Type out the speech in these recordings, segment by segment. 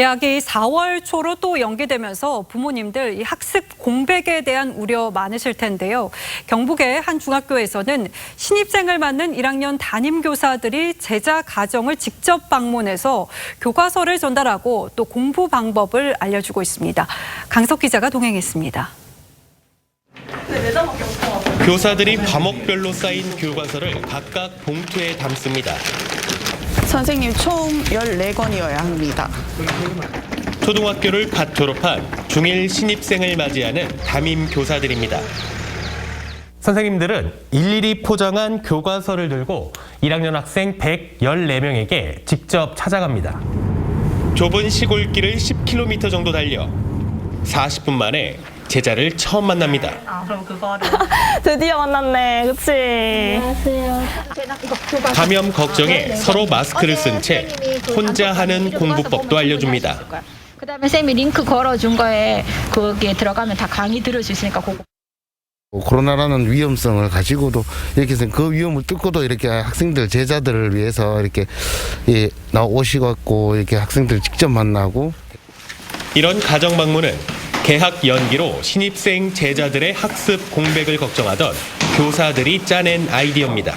개학이 4월 초로 또 연기되면서 부모님들 이 학습 공백에 대한 우려 많으실 텐데요. 경북의 한 중학교에서는 신입생을 맞는 1학년 담임 교사들이 제자 가정을 직접 방문해서 교과서를 전달하고 또 공부 방법을 알려주고 있습니다. 강석 기자가 동행했습니다. 교사들이 과목별로 쌓인 교과서를 각각 봉투에 담습니다. 선생님 총 14권이어야 합니다. 초등학교를 갓 졸업한 중1 신입생을 맞이하는 담임 교사들입니다. 선생님들은 일일이 포장한 교과서를 들고 1학년 학생 114명에게 직접 찾아갑니다. 좁은 시골길을 10km 정도 달려 40분 만에 제자를 처음 만납니다. 드디어 만났네, 그치? 감염 걱정에 서로 마스크를 쓴 채 혼자 하는 공부법도 알려줍니다. 그 다음에 쌤이 링크 걸어준 거에 거기에 들어가면 다 강의 들을 수 있으니까 그거 코로나라는 위험성을 가지고도 이렇게 해서 그 위험을 뚫고도 이렇게 학생들 제자들을 위해서 이렇게 예, 나오시고 이렇게 학생들 직접 만나고 이런 가정 방문은 개학 연기로 신입생 제자들의 학습 공백을 걱정하던 교사들이 짜낸 아이디어입니다.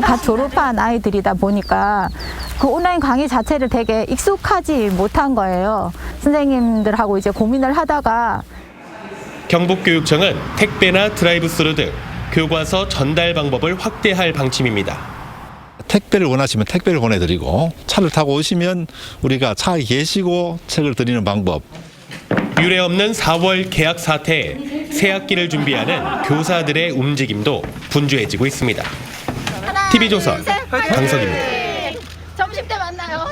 갓 졸업한 아이들이다 보니까 그 온라인 강의 자체를 되게 익숙하지 못한 거예요. 선생님들하고 이제 고민을 하다가 경북교육청은 택배나 드라이브스루 등 교과서 전달 방법을 확대할 방침입니다. 택배를 원하시면 택배를 보내드리고 차를 타고 오시면 우리가 차에 계시고 책을 드리는 방법 유례 없는 4월 개학 사태에 새 학기를 준비하는 교사들의 움직임도 분주해지고 있습니다. TV조선 강석입니다. 점심 때 만나요.